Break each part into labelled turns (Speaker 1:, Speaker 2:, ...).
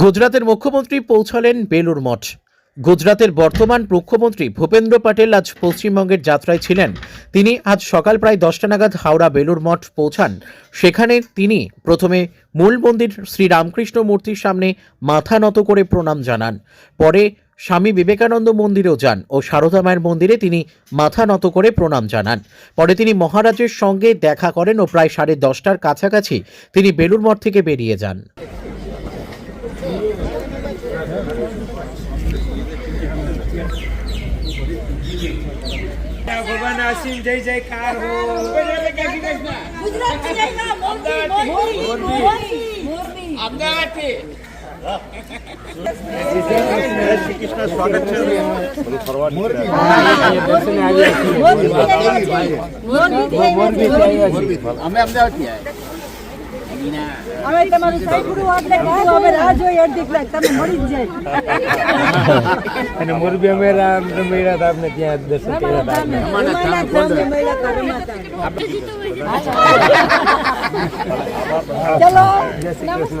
Speaker 1: গুজরাতের মুখ্যমন্ত্রী পৌঁছালেন বেলুর মঠ। গুজরাতের বর্তমান মুখ্যমন্ত্রী ভূপেন্দ্র প্যাটেল আজ পশ্চিমবঙ্গের যাত্রায় ছিলেন। তিনি আজ সকাল প্রায় দশটা নাগাদ হাওড়া বেলুর মঠ পৌঁছান। সেখানে তিনি প্রথমে মূল মন্দির শ্রীরামকৃষ্ণ মূর্তির সামনে মাথা নত করে প্রণাম জানান। পরে স্বামী বিবেকানন্দ মন্দিরেও যান ও সারদা মায়ের মন্দিরে তিনি মাথা নত করে প্রণাম জানান। পরে তিনি মহারাজের সঙ্গে দেখা করেন ও প্রায় সাড়ে দশটার কাছাকাছি তিনি বেলুর মঠ থেকে বেরিয়ে যান।
Speaker 2: ભગવાન આસીન જય જય
Speaker 3: કાર હો અમદાવાદ
Speaker 2: અમે અમદાવાદથી આવ્યા
Speaker 3: હવે તમારું સાઈકડું આપણે કીધું હવે રાહ જોઈ અડધી કલાક તમે મળી જ જાય.
Speaker 4: અને મોરબી અમે રામ રમેડા હતા આપણે ત્યાં દર્શન કર્યા હતા.
Speaker 3: ચલો.
Speaker 4: જય શ્રી કૃષ્ણ.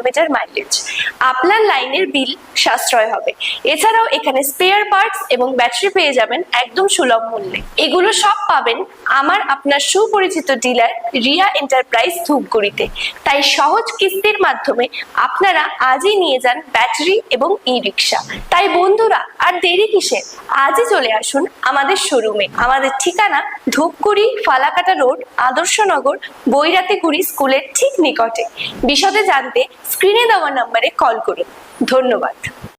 Speaker 5: কিলোমিটার মাইলেজ আপনার লাইনের বিল সাশ্রয় হবে। এছাড়াও এখানে স্পেয়ার পার্টস এবং ব্যাটারি পেয়ে যাবেন একদম সুলভ মূল্যে। এগুলো সব পাবেন আমার আপনার সুপরিচিত ডিলার রিয়া এন্টারপ্রাইজ ধূপগুড়িতে। তাই সহজ কিস্তির মাধ্যমে আপনারা আজই নিয়ে যান ব্যাটারি এবং ই রিক্সা তাই বন্ধুরা আর দেরি কিসে? আজই চলে আসুন আমাদের শোরুমে। আমাদের ঠিকানা ধূপগুড়ি ফালাকাটা রোড আদর্শনগর বৈরাতিগুড়ি স্কুলের ঠিক নিকটে। বিশদে জানতে স্ক্রিনে দেওয়া নাম্বারে কল করুন। ধন্যবাদ।